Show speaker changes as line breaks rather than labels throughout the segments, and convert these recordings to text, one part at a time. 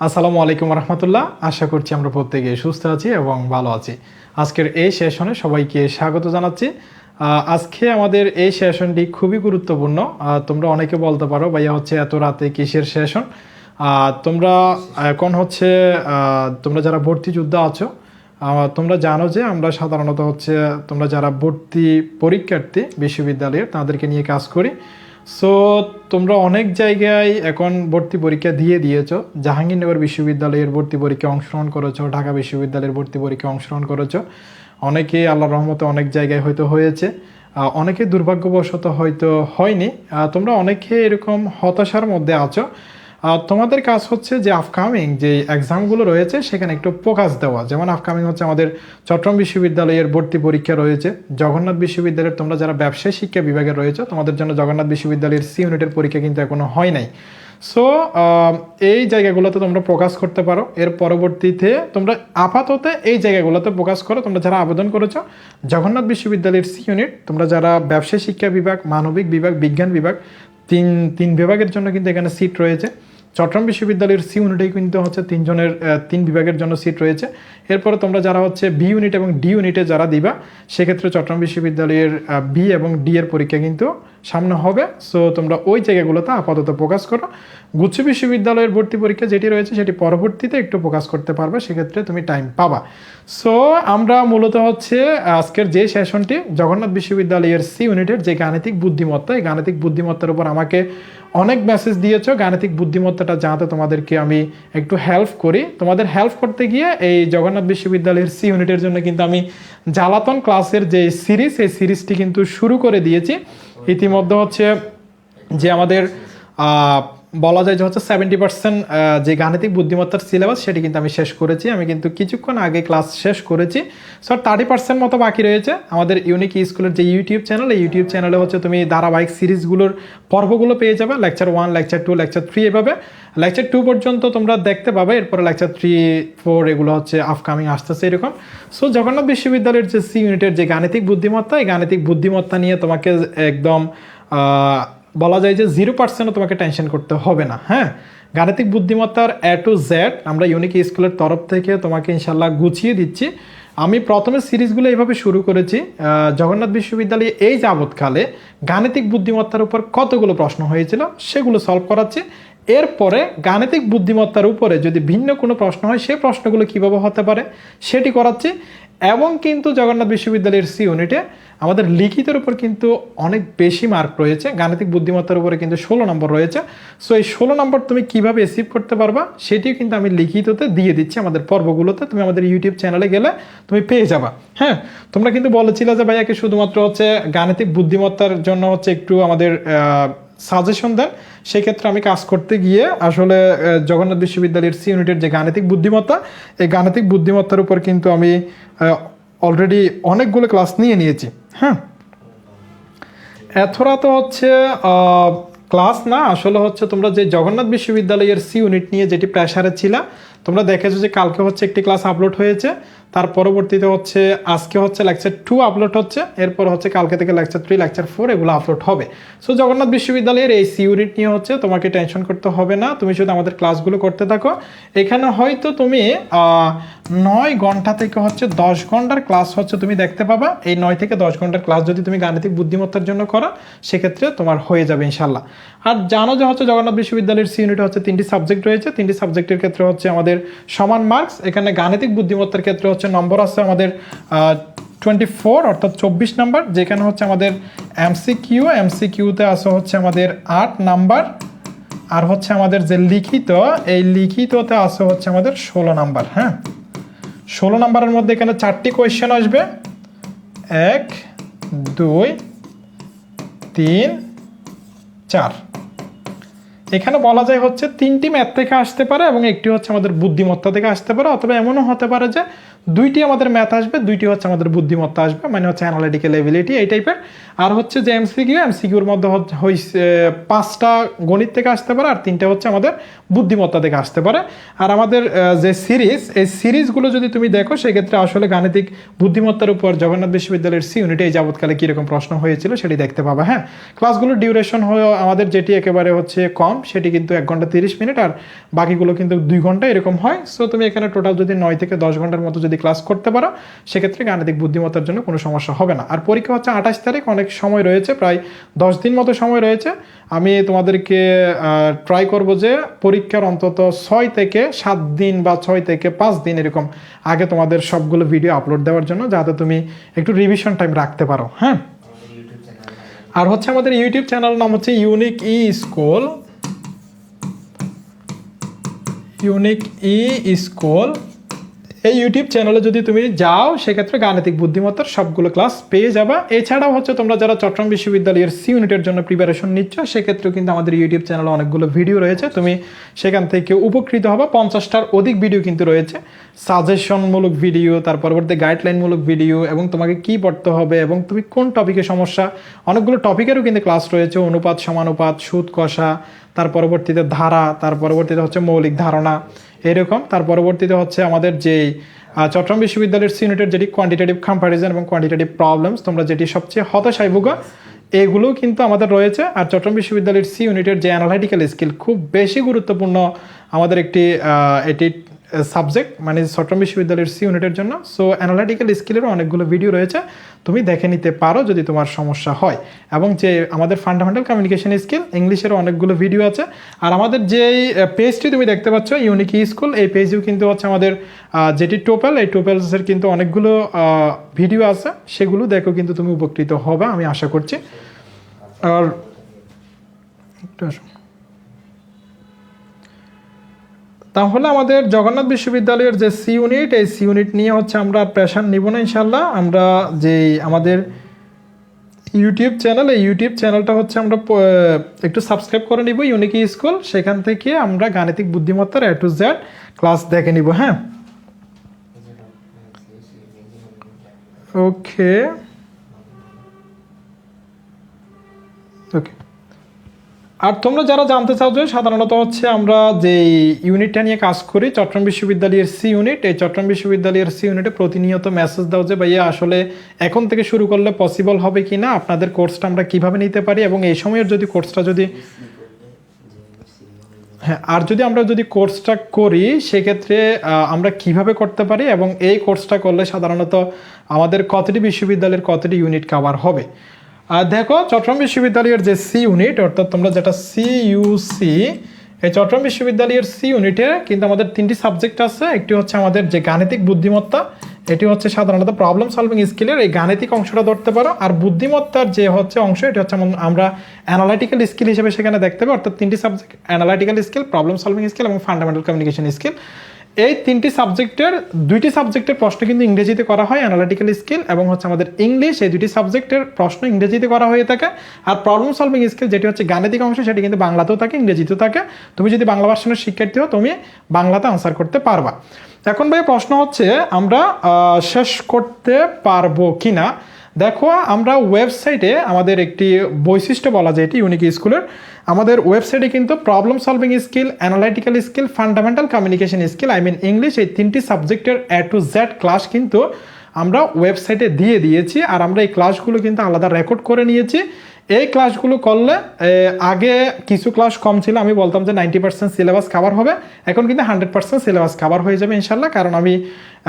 আসসালামু আলাইকুম রহমতুল্লাহ আশা করছি আমরা প্রত্যেকে সুস্থ আছি এবং ভালো আছি। আজকের এই সেশনে সবাইকে স্বাগত জানাচ্ছি। আজকে আমাদের এই সেশনটি খুবই গুরুত্বপূর্ণ। তোমরা অনেকে বলতে পারো, ভাইয়া হচ্ছে এত রাতে কিসের সেশন? তোমরা, এখন হচ্ছে তোমরা যারা ভর্তি যোদ্ধা আছো তোমরা জানো যে আমরা সাধারণত হচ্ছে, তোমরা যারা ভর্তি পরীক্ষার্থী বিশ্ববিদ্যালয়ের, তাদেরকে নিয়ে কাজ করি। সো তোমরা অনেক জায়গায় এখন ভর্তি পরীক্ষা দিয়ে দিয়েছ। জাহাঙ্গীরনগর বিশ্ববিদ্যালয়ের ভর্তি পরীক্ষা অংশগ্রহণ করেছ, ঢাকা বিশ্ববিদ্যালয়ের ভর্তি পরীক্ষা অংশগ্রহণ করেছ। অনেকে আল্লাহ রহমতে অনেক জায়গায় হয়তো হয়েছে। অনেকে দুর্ভাগ্যবশত হয়তো হয়নি। তোমরা অনেকে এরকম হতাশার মধ্যে আছো। তোমাদের কাজ হচ্ছে যে আপকামিং যে এক্সামগুলো রয়েছে, সেখানে একটু ফোকাস দেওয়া। যেমন আপকামিং হচ্ছে আমাদের চট্টগ্রাম বিশ্ববিদ্যালয়ের ভর্তি পরীক্ষা রয়েছে। জগন্নাথ বিশ্ববিদ্যালয়ের তোমরা যারা ব্যবসায় শিক্ষা বিভাগে রয়েছে, তোমাদের জন্য জগন্নাথ বিশ্ববিদ্যালয়ের সি ইউনিটের পরীক্ষা কিন্তু এখনও হয় নাই। সো এই জায়গাগুলোতে তোমরা প্রকাশ করতে পারো। এর পরবর্তীতে তোমরা আপাতত এই জায়গাগুলোতে প্রকাশ করো। তোমরা যারা আবেদন করেছ, জগন্নাথ বিশ্ববিদ্যালয়ের সি ইউনিট তোমরা যারা ব্যবসায় শিক্ষা বিভাগ, মানবিক বিভাগ, বিজ্ঞান বিভাগ, তিন তিন বিভাগের জন্য কিন্তু এখানে সিট রয়েছে। চট্টগ্রাম বিশ্ববিদ্যালয়ের সি ইউনিটে কিন্তু হচ্ছে তিনজনের তিন বিভাগের জন্য সিট রয়েছে। এরপরে তোমরা যারা হচ্ছে বি ইউনিট এবং ডি ইউনিটে যারা দিবা, সেক্ষেত্রে চট্টগ্রাম বিশ্ববিদ্যালয়ের বি এবং ডি এর পরীক্ষা কিন্তু সামনে হবে। সো তোমরা ওই জায়গাগুলোতে আপাতত প্রকাশ করো। গুচ্ছ বিশ্ববিদ্যালয়ের ভর্তি পরীক্ষা যেটি রয়েছে, সেটি পরবর্তীতে একটু প্রকাশ করতে পারবে, সেক্ষেত্রে তুমি টাইম পাবা। সো আমরা মূলত হচ্ছে আজকের যে সেশনটি জগন্নাথ বিশ্ববিদ্যালয়ের সি ইউনিটের যে গাণিতিক বুদ্ধিমত্তা, এই গাণিতিক বুদ্ধিমত্তার উপর আমাকে অনেক মেসেজ দিয়েছ, গাণিতিক বুদ্ধিমত্তাটা জানাতে তোমাদেরকে আমি একটু হেল্প করি। তোমাদের হেল্প করতে গিয়ে এই জগন্নাথ বিশ্ববিদ্যালয়ের সি ইউনিটের জন্য কিন্তু আমি জ্বালাতন ক্লাসের যে সিরিজ এই সিরিজটি কিন্তু শুরু করে দিয়েছি। ইতিমধ্যে হচ্ছে যে আমাদের বলা যায় যে হচ্ছে সেভেন্টি পার্সেন্ট যে গাণিতিক বুদ্ধিমত্তার সিলেবাস সেটি কিন্তু আমি শেষ করেছি। আমি কিন্তু কিছুক্ষণ আগে ক্লাস শেষ করেছি। সো থার্টি পার্সেন্ট মতো বাকি রয়েছে। আমাদের ইউনিক স্কুলের যে ইউটিউব চ্যানেল এই ইউটিউব চ্যানেলে হচ্ছে তুমি ধারাবাহিক সিরিজগুলোর পর্বগুলো পেয়ে যাবে। Lecture one lecture two lecture three এভাবে। লেকচার টু পর্যন্ত তোমরা দেখতে পাবে। এরপরে লেকচার থ্রি ফোর এগুলো হচ্ছে আপকামিং আসতেছে এরকম। সো জগন্নাথ বিশ্ববিদ্যালয়ের যে সি ইউনিটের যে গাণিতিক বুদ্ধিমত্তা, এই গাণিতিক বুদ্ধিমত্তা নিয়ে তোমাকে একদম বলা যায় যে জিরো পার্সেন্টও তোমাকে টেনশন করতে হবে না হ্যাঁ? গাণিতিক বুদ্ধিমত্তার এ টু জেড আমরা ইউনিক স্কুলের তরফ থেকে তোমাকে ইনশাল্লাহ গুছিয়ে দিচ্ছি। আমি প্রথমে সিরিজগুলো এইভাবে শুরু করেছি। জগন্নাথ বিশ্ববিদ্যালয়ে এই যাবৎকালে গাণিতিক বুদ্ধিমত্তার উপর কতগুলো প্রশ্ন হয়েছিল সেগুলো সলভ করাচ্ছি। এরপরে গাণিতিক বুদ্ধিমত্তার উপরে যদি ভিন্ন কোনো প্রশ্ন হয়, সে প্রশ্নগুলো কীভাবে হতে পারে সেটি করাচ্ছি। এবং কিন্তু জগন্নাথ বিশ্ববিদ্যালয়ের সি ইউনিটে আমাদের লিখিতের উপর কিন্তু অনেক বেশি মার্ক রয়েছে, গাণিতিক বুদ্ধিমত্তার উপরে কিন্তু ষোলো নম্বর রয়েছে। সো এই ষোলো নম্বর তুমি কীভাবে রিসিভ করতে পারবা, সেটিও কিন্তু আমি লিখিততে দিয়ে দিচ্ছি আমাদের পর্বগুলোতে। তুমি আমাদের ইউটিউব চ্যানেলে গেলে তুমি পেয়ে যাবা। হ্যাঁ তোমরা কিন্তু বলেছিলে যে ভাইয়াকে শুধুমাত্র হচ্ছে গাণিতিক বুদ্ধিমত্তার জন্য হচ্ছে একটু আমাদের সাজেশন দেন, সেক্ষেত্রে আমি কাজ করতে গিয়ে আসলে জগন্নাথ বিশ্ববিদ্যালয়ের সি ইউনিটের যে গাণিতিক বুদ্ধিমত্তা, এই গাণিতিক বুদ্ধিমত্তার উপর কিন্তু আমি অলরেডি অনেকগুলো ক্লাস নিয়ে নিয়েছি হ্যাঁ? এথরা তো হচ্ছে ক্লাস না, আসলে হচ্ছে তোমরা যে জগন্নাথ বিশ্ববিদ্যালয়ের সি ইউনিট নিয়ে যেটি প্রেশারে ছিল, তোমরা দেখেছ যে কালকে হচ্ছে একটি ক্লাস আপলোড হয়েছে তার পরবর্তীতে হচ্ছে, আজকে হচ্ছে লেকচার টু আপলোড হচ্ছে, এরপর হচ্ছে কালকে থেকে লেকচার থ্রি লেকচার ফোর এগুলো আপলোড হবে। সো জগন্নাথ বিশ্ববিদ্যালয়ের এই সি ইউনিট নিয়ে হচ্ছে তোমাকে টেনশন করতে হবে না, তুমি শুধু আমাদের ক্লাসগুলো করতে থাকো। এখানে হয়তো তুমি নয় ঘণ্টা থেকে হচ্ছে দশ ঘণ্টার ক্লাস হচ্ছে তুমি দেখতে পাবা। এই নয় থেকে দশ ঘণ্টার ক্লাস যদি তুমি গাণিতিক বুদ্ধিমত্তার জন্য করো, সেক্ষেত্রে তোমার হয়ে যাবে ইনশাল্লাহ আর জানো যে হচ্ছে জগন্নাথ বিশ্ববিদ্যালয়ের সি ইউনিটে হচ্ছে তিনটি সাবজেক্ট রয়েছে। তিনটি সাবজেক্টের ক্ষেত্রে হচ্ছে আমাদের সমান মার্কস এখানে গাণিতিক বুদ্ধিমত্তার ক্ষেত্রে হচ্ছে নম্বর আছে আমাদের টোয়েন্টি ফোর অর্থাৎ চব্বিশ নাম্বার, যেখানে হচ্ছে আমাদের এমসি কিউ এমসি কিউতে আছে হচ্ছে আমাদের আট নাম্বার, আর হচ্ছে আমাদের যে লিখিত, এই লিখিততে আছে হচ্ছে আমাদের ষোলো নাম্বার হ্যাঁ? ষোলো নাম্বারের মধ্যে এখানে চারটি কোয়েশ্চেন আসবে। এক, দুই, তিন, চার। এখানে বলা যায় হচ্ছে তিনটি ম্যাথ থেকে আসতে পারে এবং একটি হচ্ছে আমাদের বুদ্ধিমত্তা থেকে আসতে পারে, অথবা এমনও হতে পারে যে দুইটি আমাদের ম্যাথ আসবে, দুইটি হচ্ছে আমাদের বুদ্ধিমত্তা আসবে মানে হচ্ছে অ্যানালিটিক্যাল এবিলিটি এই টাইপের আর হচ্ছে যে এমসিকিউ এমসিকিউর মধ্যে হচ্ছে- পাঁচটা গণিত থেকে আসতে পারে আর তিনটে হচ্ছে আমাদের বুদ্ধিমত্তা থেকে আসতে পারে। আর আমাদের যে সিরিজ, এই সিরিজগুলো যদি তুমি দেখো, সেক্ষেত্রে আসলে গাণিতিক বুদ্ধিমত্তার উপর জগন্নাথ বিশ্ববিদ্যালয়ের সি ইউনিটে এই যাবৎকালে কীরকম প্রশ্ন হয়েছিল সেটি দেখতে পাবা হ্যাঁ? ক্লাসগুলোর ডিউরেশন হয়ে আমাদের যেটি একেবারে হচ্ছে কম, সেটি কিন্তু এক ঘণ্টা তিরিশ মিনিট আর বাকিগুলো কিন্তু দুই ঘণ্টা এরকম হয়। সো তুমি এখানে টোটাল যদি নয় থেকে দশ ঘণ্টার মতো যদি ক্লাস করতে পারো, সেক্ষেত্রে গাণিতিক বুদ্ধিমত্তার জন্য কোনো সমস্যা হবে না। আর পরীক্ষা হচ্ছে আঠাশ তারিখ, অনেক সময় রয়েছে, প্রায় দশ দিন মতো সময় রয়েছে। আমি তোমাদেরকে ট্রাই করব যে পরীক্ষার অন্তত ছয় থেকে সাত দিন বা ছয় থেকে পাঁচ দিন এরকম আগে তোমাদের সবগুলো ভিডিও আপলোড দেওয়ার জন্য, যাতে তুমি একটু রিভিশন টাইম রাখতে পারো হ্যাঁ? আর হচ্ছে আমাদের ইউটিউব চ্যানেল নাম হচ্ছে unique e school unique e school এই ইউটিউব চ্যানেলে যদি তুমি যাও, সেক্ষেত্রে গাণিতিক বুদ্ধিমত্তার সবগুলো ক্লাস পেয়ে যাবা। এছাড়াও হচ্ছে তোমরা যারা চট্টগ্রাম বিশ্ববিদ্যালয়ের সি ইউনিটের জন্য প্রিপারেশন নিচ্ছ, সেক্ষেত্রেও কিন্তু আমাদের ইউটিউব চ্যানেলে অনেকগুলো ভিডিও রয়েছে। তুমি সেখান থেকে উপকৃত হবা। পঞ্চাশটার অধিক ভিডিও কিন্তু রয়েছে। সাজেশনমূলক ভিডিও তার পরবর্তী গাইডলাইনমূলক ভিডিও এবং তোমাকে কি পড়তে হবে এবং তুমি কোন টপিকে সমস্যা, অনেকগুলো টপিকেরও কিন্তু ক্লাস রয়েছে। অনুপাত, সমানুপাত, সুদ, কষা, তার পরবর্তীতে ধারা, তার পরবর্তীতে হচ্ছে মৌলিক ধারণা এরকম তার পরবর্তীতে হচ্ছে আমাদের আহ, চট্টগ্রাম বিশ্ববিদ্যালয়ের সিউনিটের যেটি কোয়ান্টিটেটিভ কম্প্যারিজন এবং কোয়ান্টিটেটিভ প্রবলেমস তোমরা যেটি সবচেয়ে হতাশায় ভোগা এগুলোও কিন্তু আমাদের রয়েছে। আর চট্টগ্রাম বিশ্ববিদ্যালয়ের সি ইউনিটের যে অ্যানালাইটিক্যাল স্কিল খুব বেশি গুরুত্বপূর্ণ আমাদের একটি এটি সাবজেক্ট মানে চট্টগ্রাম বিশ্ববিদ্যালয়ের সি ইউনিটের জন্য। সো অ্যানালাইটিক্যাল স্কিলেরও অনেকগুলো ভিডিও রয়েছে। তুমি দেখে নিতে পারো যদি তোমার সমস্যা হয়। এবং যে আমাদের ফান্ডামেন্টাল কমিউনিকেশন স্কিল ইংলিশেরও অনেকগুলো ভিডিও আছে। আর আমাদের যেই পেজটি তুমি দেখতে পাচ্ছ ইউনিক স্কুল এই পেজেও কিন্তু হচ্ছে আমাদের যেটি টোপেল এই টোপেলসের কিন্তু অনেকগুলো ভিডিও আছে। সেগুলো দেখো কিন্তু তুমি উপকৃত হবে, আমি আশা করছি। আর একটু আসো। তাহলে আমাদের জগন্নাথ বিশ্ববিদ্যালয়ের যে সি ইউনিট এই সি ইউনিট নিয়ে হচ্ছে আমরা প্রেশার নিব না ইনশাল্লাহ আমরা যেই আমাদের ইউটিউব চ্যানেল এই ইউটিউব চ্যানেলটা হচ্ছে আমরা একটু সাবস্ক্রাইব করে নিব ইউনিকি স্কুল সেখান থেকে আমরা গাণিতিক বুদ্ধিমত্তার এ টু জেড ক্লাস দেখে নিব হ্যাঁ? ওকে ওকে আর তোমরা যারা জানতে চাও যে সাধারণত হচ্ছে আমরা যে ইউনিটটা নিয়ে কাজ করি, চট্টগ্রাম বিশ্ববিদ্যালয়ের সি ইউনিট এই চট্টগ্রাম বিশ্ববিদ্যালয়ের সি ইউনিটে প্রতিনিয়ত মেসেজ দাও যে ভাইয়া আসলে এখন থেকে শুরু করলে পসিবল হবে কি না আপনাদের কোর্সটা আমরা কীভাবে নিতে পারি এবং এই সময়ের যদি কোর্সটা যদি হ্যাঁ আর যদি আমরা যদি কোর্সটা করি, সেক্ষেত্রে আমরা কীভাবে করতে পারি এবং এই কোর্সটা করলে সাধারণত আমাদের কতটি বিশ্ববিদ্যালয়ের কতটি ইউনিট কভার হবে? আর দেখো চট্টগ্রাম বিশ্ববিদ্যালয়ের যে সি ইউনিট অর্থাৎ তোমরা যেটা সি ইউসি এই চট্টগ্রাম বিশ্ববিদ্যালয়ের সি ইউনিটে কিন্তু আমাদের তিনটি সাবজেক্ট আছে। একটি হচ্ছে আমাদের যে গাণিতিক বুদ্ধিমত্তা, এটি হচ্ছে সাধারণত প্রবলেম সলভিং স্কিলের এই গাণিতিক অংশটা ধরতে পারো। আর বুদ্ধিমত্তার যে হচ্ছে অংশ, এটি হচ্ছে আমরা অ্যানালাইটিক্যাল স্কিল হিসেবে সেখানে দেখতে পাবো। অর্থাৎ তিনটি subject analytical skill problem solving skill এবং ফান্ডামেন্টাল কমিউনিকেশন স্কিল এই তিনটি সাবজেক্টের, দুইটি সাবজেক্টের প্রশ্ন কিন্তু ইংরেজিতে করা হয় অ্যানালিটিক্যাল স্কিল এবং হচ্ছে আমাদের ইংলিশ এই দুটি সাবজেক্টের প্রশ্ন ইংরেজিতে করা হয়ে থাকে। আর প্রবলেম সলভিং স্কিল যেটি হচ্ছে গাণিতিক অংশ, সেটি কিন্তু বাংলাতেও থাকে, ইংরেজিতেও থাকে। তুমি যদি বাংলা ভার্সনের শিক্ষার্থী হও, তুমি বাংলাতে আনসার করতে পারবা। এখন ভাই প্রশ্ন হচ্ছে, আমরা শেষ করতে পারব কিনা? দেখো, আমরা ওয়েবসাইটে আমাদের একটি বৈশিষ্ট্য বলা যায়, এটি ইউনিক স্কুলের আমাদের ওয়েবসাইটে কিন্তু problem solving skill analytical skill fundamental communication skill I mean English এই তিনটি সাবজেক্টের এ টু জেড ক্লাস কিন্তু আমরা ওয়েবসাইটে দিয়ে দিয়েছি, আর আমরা এই ক্লাসগুলো কিন্তু আলাদা রেকর্ড করে নিয়েছি। এই ক্লাসগুলো করলে আগে কিছু ক্লাস কম ছিল, আমি বলতাম যে নাইনটি পার্সেন্ট সিলেবাস কাভার হবে, এখন কিন্তু হান্ড্রেড পার্সেন্ট সিলেবাস কাভার হয়ে যাবে ইনশাল্লাহ কারণ আমি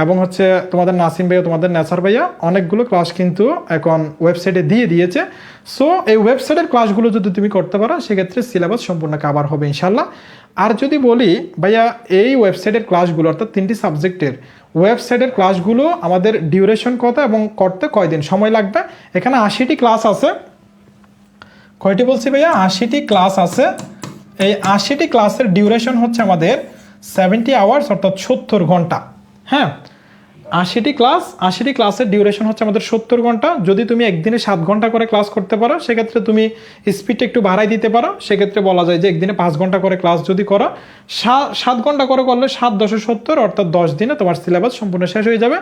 এবং হচ্ছে তোমাদের নাসিম ভাইয়া তোমাদের নেসার ভাইয়া, অনেকগুলো ক্লাস কিন্তু এখন ওয়েবসাইটে দিয়ে দিয়েছে। সো এই ওয়েবসাইটের ক্লাসগুলো যদি তুমি করতে পারো, সেক্ষেত্রে সিলেবাস সম্পূর্ণ কাভার হবে ইনশাল্লাহ আর যদি বলি, ভাইয়া, এই ওয়েবসাইটের ক্লাসগুলো অর্থাৎ তিনটি সাবজেক্টের ওয়েবসাইটের ক্লাসগুলো আমাদের ডিউরেশন কত এবং করতে কয়দিন সময় লাগবে? এখানে আশিটি ক্লাস আছে। কয়টি বলছি ভাইয়া? আশিটি ক্লাস আছে। এই আশিটি ক্লাসের ডিউরেশন হচ্ছে আমাদের সেভেন্টি আওয়ার্স অর্থাৎ সত্তর ঘণ্টা। হ্যাঁ? আশিটি ক্লাস, আশিটি ক্লাসের ডিউরেশন হচ্ছে আমাদের সত্তর ঘণ্টা। যদি তুমি একদিনে সাত ঘণ্টা করে ক্লাস করতে পারো, সেক্ষেত্রে তুমি স্পিডটা একটু বাড়াই দিতে পারো। সেক্ষেত্রে বলা যায় যে একদিনে পাঁচ ঘণ্টা করে ক্লাস যদি করো সাত ঘণ্টা করে করলে সাত দশে সত্তর, অর্থাৎ দশ দিনে তোমার সিলেবাস সম্পূর্ণ শেষ হয়ে যাবে।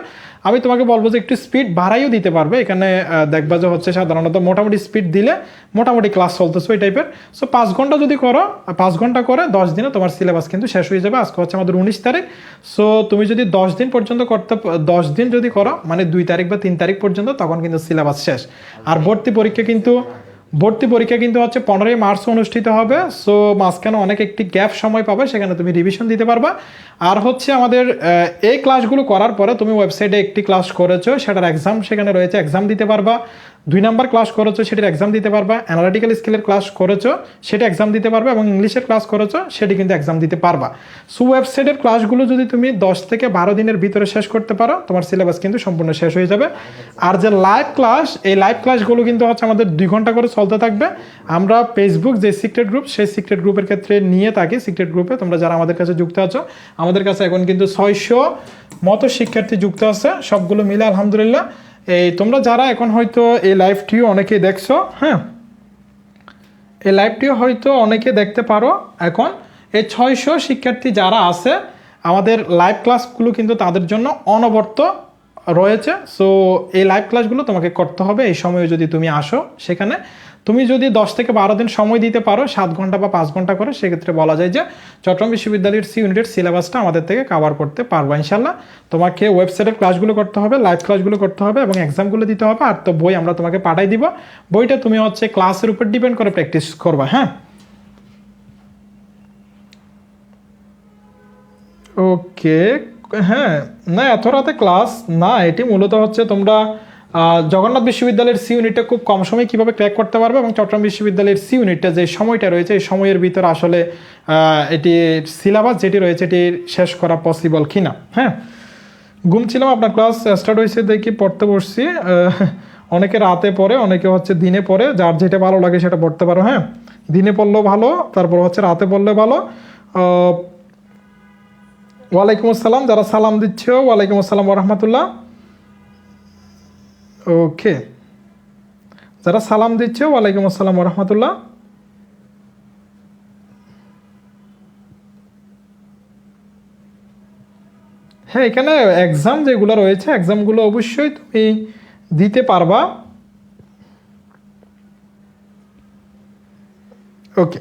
আমি তোমাকে বলব যে একটু স্পিড বাড়াইও দিতে পারবে। এখানে দেখবা যে হচ্ছে সাধারণত মোটামুটি স্পিড দিলে মোটামুটি ক্লাস চলতেছে ওই টাইপের সো পাঁচ ঘণ্টা যদি করো পাঁচ ঘণ্টা করে দশ দিনে তোমার সিলেবাস কিন্তু শেষ হয়ে যাবে। আজকে হচ্ছে আমাদের উনিশ তারিখ। সো তুমি যদি দশ দিন পর্যন্ত করতে দশ দিন যদি করো মানে দুই তারিখ বা তিন তারিখ পর্যন্ত, তখন কিন্তু সিলেবাস শেষ। আর ভর্তি পরীক্ষা কিন্তু, ভর্তি পরীক্ষা কিন্তু হচ্ছে পনেরোই মার্চ অনুষ্ঠিত হবে সো মাঝখানে অনেক একটি গ্যাপ সময় পাবে, সেখানে তুমি রিভিশন দিতে পারবা। আর হচ্ছে আমাদের এই ক্লাসগুলো করার পরে তুমি ওয়েবসাইটে একটি ক্লাস করেছ, সেটার এক্সাম সেখানে রয়েছে এক্সাম দিতে পারবা। দুই নাম্বার ক্লাস করেছ, সেটার এক্সাম দিতে পারবা। অ্যানালিটিক্যাল স্কিলের ক্লাস করেছ, সেটা এক্সাম দিতে পারবা এবং ইংলিশের ক্লাস করেছ, সেটি কিন্তু এক্সাম দিতে পারবা। সো ওয়েবসাইটের ক্লাসগুলো যদি তুমি দশ থেকে বারো দিনের ভিতরে শেষ করতে পারো, তোমার সিলেবাস কিন্তু সম্পূর্ণ শেষ হয়ে যাবে। আর যে লাইভ ক্লাস এই লাইভ ক্লাসগুলো কিন্তু হচ্ছে আমাদের দুই ঘণ্টা করে চলতে থাকবে। আমরা ফেসবুক যে সিক্রেট গ্রুপ সেই সিক্রেট গ্রুপের ক্ষেত্রে নিয়ে থাকি। সিক্রেট গ্রুপে তোমরা যারা আমাদের কাছে যুক্ত আছো, আমাদের কাছে এখন কিন্তু ছয়শো মতো শিক্ষার্থী যুক্ত আছে। সবগুলো মিলে আলহামদুলিল্লাহ। এই, তোমরা যারা এখন হয়তো এই লাইভটিও অনেকেই দেখছ হ্যাঁ? এই লাইভটিও হয়তো অনেকে দেখতে পারো এখন। এই ছয়শো শিক্ষার্থী যারা আছে, আমাদের লাইভ ক্লাসগুলো কিন্তু তাদের জন্য অনবর্ত রয়েছে। সো এই লাইভ ক্লাসগুলো তোমাকে করতে হবে। এই সময়ে যদি তুমি আসো সেখানে তুমি যদি দশ থেকে বারো দিন সময় দিতে পারো, সাত ঘণ্টা বা পাঁচ ঘণ্টা করে, সেক্ষেত্রে বলা যায় যে চট্টগ্রাম বিশ্ববিদ্যালয়ের সি ইউনিটের সিলেবাসটা আমাদের থেকে কাভার করতে পারব ইনশাল্লাহ তোমাকে ওয়েবসাইটের ক্লাসগুলো করতে হবে লাইভ ক্লাসগুলো করতে হবে এবং এক্সামগুলো দিতে হবে, আর তো বই আমরা তোমাকে পাঠাই দিব। বইটা তুমি হচ্ছে ক্লাসের উপর ডিপেন্ড করে প্র্যাকটিস করবা হ্যাঁ? ওকে হ্যাঁ না, এত রাতে ক্লাস না, এটি মূলত হচ্ছে তোমরা জগন্নাথ বিশ্ববিদ্যালয়ের সি ইউনিটটা খুব কম সময়ে কীভাবে ক্র্যাক করতে পারবে এবং চট্টগ্রাম বিশ্ববিদ্যালয়ের সি ইউনিটটা যে সময়টা রয়েছে, এই সময়ের ভিতর আসলে এটি সিলেবাস যেটি রয়েছে, এটি শেষ করা পসিবল কিনা? হ্যাঁ? ঘুমছিলাম আপনার ক্লাস স্টার্ট হয়েছে দেখি, পড়তে বসছি অনেকে রাতে পড়ে, অনেকে হচ্ছে দিনে পড়ে, যার যেটা ভালো লাগে সেটা পড়তে পারো হ্যাঁ? দিনে পড়লেও ভালো, তারপর হচ্ছে রাতে পড়লে ভালো। ওয়ালাইকুম আসসালাম, যারা সালাম দিচ্ছ, ওয়ালাইকুম আসসালাম রহমতুল্লাহ। ওকে যারা সালাম দিচ্ছ, ওয়ালাইকুম আসসালাম রহমতুল্লাহ হ্যাঁ এখানে এক্সাম যেগুলো রয়েছে এক্সামগুলো অবশ্যই তুমি দিতে পারবা। ওকে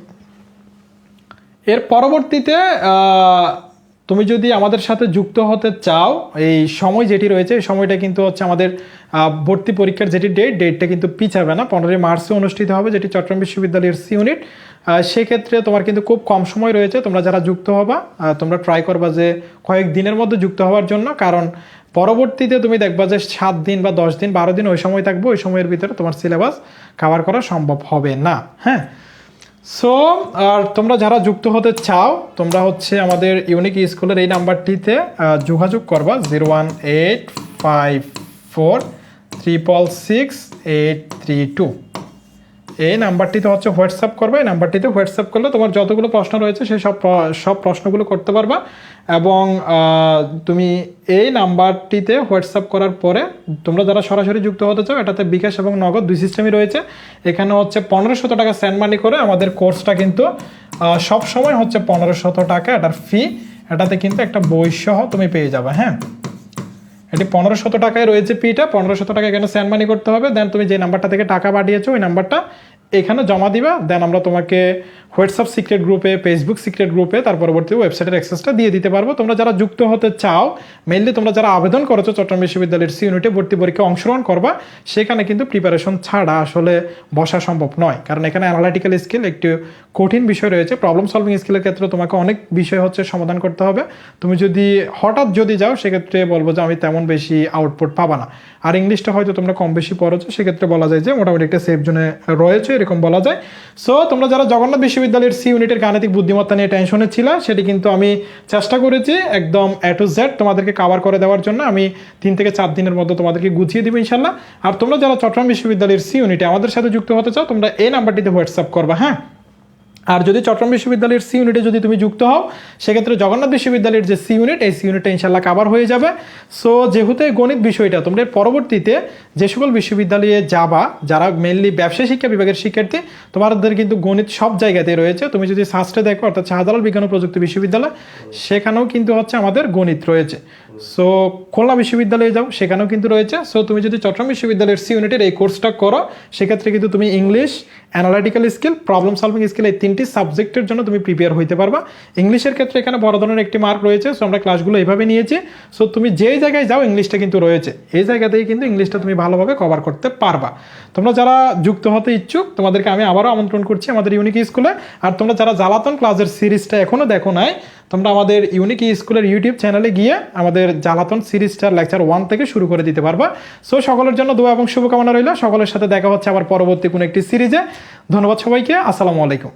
এর পরবর্তীতে তুমি যদি আমাদের সাথে যুক্ত হতে চাও, এই সময় যেটি রয়েছে, এই সময়টা কিন্তু হচ্ছে আমাদের ভর্তি পরীক্ষার যেটি ডেট ডেটটা কিন্তু পিছাবে না। পনেরোই মার্চে অনুষ্ঠিত হবে যেটি চট্টগ্রাম বিশ্ববিদ্যালয়ের সি ইউনিট সেক্ষেত্রে তোমার কিন্তু খুব কম সময় রয়েছে। তোমরা যারা যুক্ত হবা তোমরা ট্রাই করবা যে কয়েক দিনের মধ্যে যুক্ত হওয়ার জন্য। কারণ পরবর্তীতে তুমি দেখবা যে সাত দিন বা দশ দিন, বারো দিন ওই সময় থাকবে, ওই সময়ের ভিতরে তোমার সিলেবাস কভার করা সম্ভব হবে না। হ্যাঁ? সো আর তোমরা যারা যুক্ত হতে চাও, তোমরা হচ্ছে আমাদের ইউনিক স্কুলের এই নাম্বারটিতে যোগাযোগ করবা zero one eight five four triple six eight three two এই নাম্বারটিতে হচ্ছে হোয়াটসঅ্যাপ করবে এই নাম্বারটিতে হোয়াটসঅ্যাপ করলে তোমার যতগুলো প্রশ্ন রয়েছে সেই সব সব প্রশ্নগুলো করতে পারবা এবং তুমি এই নাম্বারটিতে হোয়াটসঅ্যাপ করার পরে তোমরা যারা সরাসরি যুক্ত হতে চাও এটাতে বিকাশ এবং নগদ দুই সিস্টেমই রয়েছে। এখানে হচ্ছে পনেরোশত টাকা সেন্ড মানি করে আমাদের কোর্সটা কিন্তু আহ, সব সময় হচ্ছে পনেরোশত টাকা এটার ফি এটাতে কিন্তু একটা বই তুমি পেয়ে যাবে হ্যাঁ? এটি পনেরো শত টাকায় রয়েছে পিটা পনেরো শত টাকা এখানে সেন্ড মানি করতে হবে? দেন তুমি যে নাম্বারটা থেকে টাকা পাঠিয়েছো, ওই নাম্বারটা এখানে জমা দিবা দেন আমরা তোমাকে হোয়াটসঅ্যাপ সিক্রেট গ্রুপে ফেসবুক সিক্রেট গ্রুপে তার পরবর্তী ওয়েবসাইটের অ্যাক্সেসটা দিয়ে দিতে পারব। তোমরা যারা যুক্ত হতে চাও মেইনলি তোমরা যারা আবেদন করেছ চট্টগ্রাম বিশ্ববিদ্যালয়ের সি ইউনিটে ভর্তি পরীক্ষা অংশগ্রহণ করবা, সেখানে কিন্তু প্রিপারেশন ছাড়া আসলে বসা সম্ভব নয়। কারণ এখানে অ্যানালিটিক্যাল স্কিল একটু কঠিন বিষয় রয়েছে। প্রবলেম সলভিং স্কিলের ক্ষেত্রে তোমাকে অনেক বিষয় হচ্ছে সমাধান করতে হবে। তুমি যদি হঠাৎ যদি যাও, সেক্ষেত্রে বলব যে আমি তেমন বেশি আউটপুট পাবা না। আর ইংলিশটা হয়তো তোমরা কম বেশি পড়েছো, সেক্ষেত্রে বলা যায় যে মোটামুটি একটা সেফ জোনে রয়েছে এরকম বলা যায়। সো তোমরা যারা জগন্নাথ বিশ্ববিদ্যালয়ের সি ইউনিটের গাণিতিক বুদ্ধিমত্তা নিয়ে টেনশনে ছিল, সেটি কিন্তু আমি চেষ্টা করেছি একদম এ টু জেড তোমাদেরকে কাভার করে দেওয়ার জন্য। আমি তিন থেকে চার দিনের মধ্যে তোমাদেরকে গুছিয়ে দেবো ইনশাল্লাহ। আর তোমরা যারা চট্টগ্রাম বিশ্ববিদ্যালয়ের সি ইউনিটে আমাদের সাথে যুক্ত হতে চাও, তোমরা এই নাম্বারটিতে হোয়াটসঅ্যাপ করবা হ্যাঁ? আর যদি চট্টগ্রাম বিশ্ববিদ্যালয়ের সি ইউনিটে যদি তুমি যুক্ত হও, সেক্ষেত্রে জগন্নাথ বিশ্ববিদ্যালয়ের যে সি ইউনিট এই সি ইউনিটটা ইনশাল্লাহ কাভার হয়ে যাবে। সো যেহেতু গণিত বিষয়টা, তোমরা এর পরবর্তীতে যে সকল বিশ্ববিদ্যালয়ে যাবা, যারা মেনলি ব্যবসায় শিক্ষা বিভাগের শিক্ষার্থী, তোমাদের কিন্তু গণিত সব জায়গাতেই রয়েছে। তুমি যদি সাস্টে দেখো, অর্থাৎ শাহজালাল বিজ্ঞান ও প্রযুক্তি বিশ্ববিদ্যালয়, সেখানেও কিন্তু হচ্ছে আমাদের গণিত রয়েছে। সো খুলনা বিশ্ববিদ্যালয়ে যাও, সেখানেও কিন্তু রয়েছে। সো তুমি যদি চট্টগ্রাম বিশ্ববিদ্যালয়ের সি ইউনিটের এই কোর্সটা করো, সেক্ষেত্রে কিন্তু তুমি English analytical skill problem solving skill এই তিনটি সাবজেক্টের জন্য তুমি প্রিপেয়ার হইতে পারবা। ইংলিশের ক্ষেত্রে এখানে বড় ধরনের একটি মার্ক রয়েছে সো আমরা ক্লাসগুলো এইভাবে নিয়েছি। সো তুমি যেই জায়গায় যাও ইংলিশটা কিন্তু রয়েছে। এই জায়গাতেই কিন্তু ইংলিশটা তুমি ভালোভাবে কভার করতে পারবা। তোমরা যারা যুক্ত হতে ইচ্ছুক, তোমাদেরকে আমি আবারও আমন্ত্রণ করছি আমাদের ইউনিক স্কুলে আর তোমরা যারা জ্বালাতন ক্লাসের সিরিজটা এখনও দেখো নাই তোমরা আমাদের ইউনিক স্কুলের ইউটিউব চ্যানেলে গিয়ে আমাদের জ্বালাতন সিরিজটার লেকচার ওয়ান থেকে শুরু করে দিতে পারবা। সো সকলের জন্য দোয়া এবং শুভকামনা রইল। সকলের সাথে দেখা হচ্ছে আবার পরবর্তী কোনো একটি সিরিজে। ধন্যবাদ সবাইকে। আসসালামু আলাইকুম।